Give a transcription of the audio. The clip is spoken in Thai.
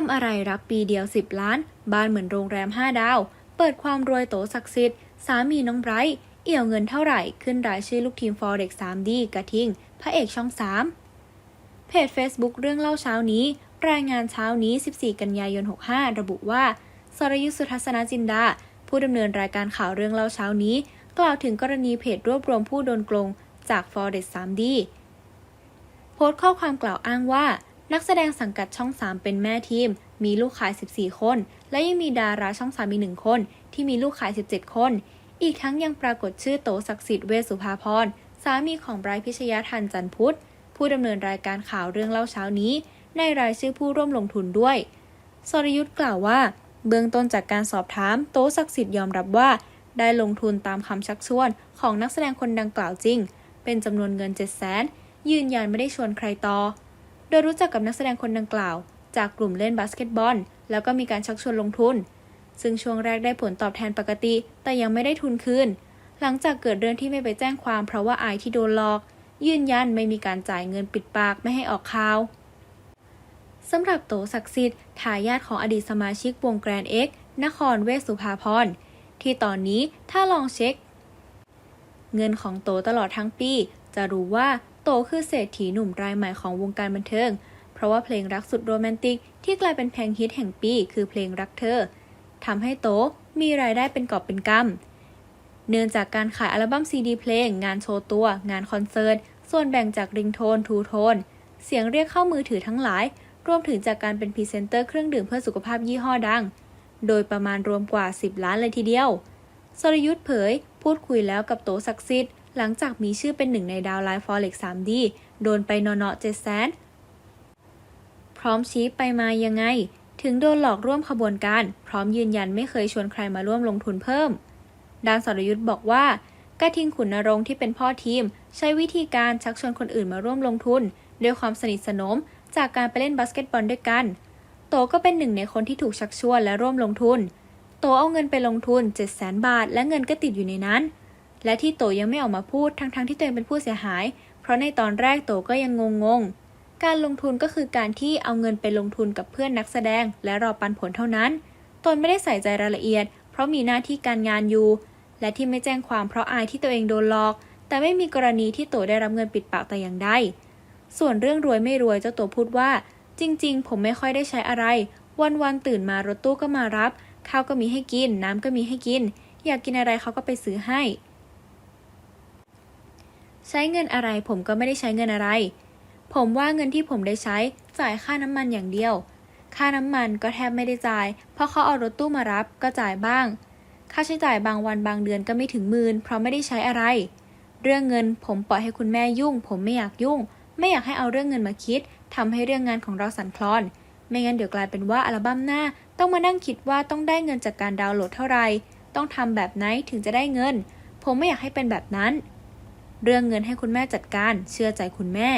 ทำอะไรรับปีเดียว 10 ล้าน บ้านเหมือนโรงแรม 5 ดาว เปิดความรวยโตศักดิ์สิทธิ์ สามีน้องไบรท์เอี่ยวเงินเท่าไหร่ ขึ้นรายชื่อลูกทีม Forex 3D กระทิง พระเอกช่อง 3 เพจ Facebook เรื่องเล่าเช้านี้ รายงานเช้านี้ 14 กันยายน 65 ระบุว่า สรยุทธสุทัศนจินดา ผู้ดำเนินรายการข่าวเรื่องเล่าเช้านี้ กล่าวถึงกรณีเพจรวบรวมผู้โดนโกงจาก Forex 3D โพสต์ข้อความกล่าวอ้างว่า นักแสดงสังกัดช่อง 3 เป็นแม่ทีม มีลูกขาย 14 คน และยังมีดาราช่อง3มีหนึ่งคน ที่มีลูกขาย 17 คน อีกทั้งยังปรากฏชื่อโตศักดิ์สิทธิ์เวสุภาพรสามีของไบรท์พิชยาทันจันพุทธ ผู้ดำเนินรายการข่าวเรื่องเล่าเช้านี้ ในรายชื่อผู้ร่วมลงทุนด้วย สรยุทธ์กล่าวว่า เบื้องต้นจากการสอบถาม โตศักดิ์สิทธิ์ยอมรับว่า ได้ลงทุนตามคำชักชวน ของนักแสดงคนดังกล่าวจริง เป็นจำนวนเงิน 7 0 0 0 0 0ยืนยันไม่ได้ชวนใครต่อ โดยรู้จักกับนักแสดงคนดังกล่าว จากกลุ่มเล่นบาสเกตบอล แล้วก็มีการชักชวนลงทุน ซึ่งช่วงแรกได้ผลตอบแทนปกติ แต่ยังไม่ได้ทุนคืน หลังจากเกิดเรื่องที่ไม่ไปแจ้งความเพราะว่าอายที่โดนหลอก ยืนยันไม่มีการจ่ายเงินปิดปากไม่ให้ออกข่าวสำหรับโตศักดิ์สิทธิ์ทายาทของอดีตสมาชิกวงแกรนเอ็กนครเวสสุภาพรที่ตอนนี้ถ้าลองเช็ค เงินของโตตลอดทั้งปี จะรู้ว่า โตคือเศรษฐีหนุ่มรายใหม่ของวงการบันเทิง เพราะว่าเพลงรักสุดโรแมนติก ที่กลายเป็นเพลงฮิตแห่งปี คือเพลงรักเธอทำให้โตมีรายได้เป็นกอบเป็นกำเนื่องจากการขายอัลบั้มซีดีเพลง งานโชว์ตัว งานคอนเสิร์ต ส่วนแบ่งจากริงโทนทูโทน เสียงเรียกเข้ามือถือทั้งหลาย รวมถึงจากการเป็นพรีเซนเตอร์เครื่องดื่มเพื่อสุขภาพยี่ห้อดัง โดยประมาณรวมกว่า 10 ล้านเลยทีเดียว สรยุทธ์เผย พูดคุยแล้วกับโตศักดิ์สิทธิ์ หลังจากมีชื่อเป็นหนึ่งในดาวไลน์ฟอเร็ก 3D โดนไปนอนเจ็ดแสนพร้อมชี้ไปมายังไง ถึงโดนหลอกร่วมขบวนการ พร้อมยืนยันไม่เคยชวนใครมาร่วมลงทุนเพิ่มดานสรยุทธ์บอกว่ากระทิงขุนนรงค์ที่เป็นพ่อทีม ใช้วิธีการชักชวนคนอื่นมาร่วมลงทุน ด้วยความสนิทสนมจากการไปเล่นบาสเกตบอลด้วยกัน โตก็เป็นหนึ่งในคนที่ถูกชักชวนและร่วมลงทุน โตเอาเงินไปลงทุน 7 0 0 0 0 0 บาท และเงินก็ติดอยู่ในนั้น และที่โตยังไม่ออกมาพูดทั้งๆทที่ตัวเองเป็นผู้เสียหาย เพราะในตอนแรกโตก็ยังงงๆ การลงทุนก็คือการที่เอาเงินไปลงทุนกับเพื่อนนักแสดง และรอปันผลเท่านั้น ตนไม่ได้ใส่ใจรายละเอียด เพราะมีหน้าที่การงานอยู่ และที่ไม่แจ้งความเพราะอายที่ตัวเองโดนหลอก แต่ไม่มีกรณีที่โตได้รับเงินปิดปากแต่อย่างใด ส่วนเรื่องรวยไม่รวยเจ้าตัวพูดว่า จริง ๆ ผมไม่ค่อยได้ใช้อะไร วันๆตื่นมารถตู้ก็มารับ ข้าวก็มีให้กิน น้ำก็มีให้กิน อยากกินอะไรเขาก็ไปซื้อให้ ใช้เงินอะไรผมก็ไม่ได้ใช้เงินอะไร ผมว่าเงินที่ผมได้ใช้จ่ายค่าน้ำมันอย่างเดียว ค่าน้ำมันก็แทบไม่ได้จ่าย เพราะเขาเอารถตู้มารับก็จ่ายบ้าง ค่าใช้จ่ายบางวันบางเดือนก็ไม่ถึงหมื่นเพราะไม่ได้ใช้อะไร เรื่องเงินผมปล่อยให้คุณแม่ยุ่ง ผมไม่อยากยุ่ง ไม่อยากให้เอาเรื่องเงินมาคิดทำให้เรื่องงานของเราสั่นคลอน ไม่งั้นเดี๋ยวกลายเป็นว่าอัลบั้มหน้าต้องมานั่งคิดว่าต้องได้เงินจากการดาวน์โหลดเท่าไหร่ ต้องทำแบบไหนถึงจะได้เงิน ผมไม่อยากให้เป็นแบบนั้น เรื่องเงินให้คุณแม่จัดการ เชื่อใจคุณแม่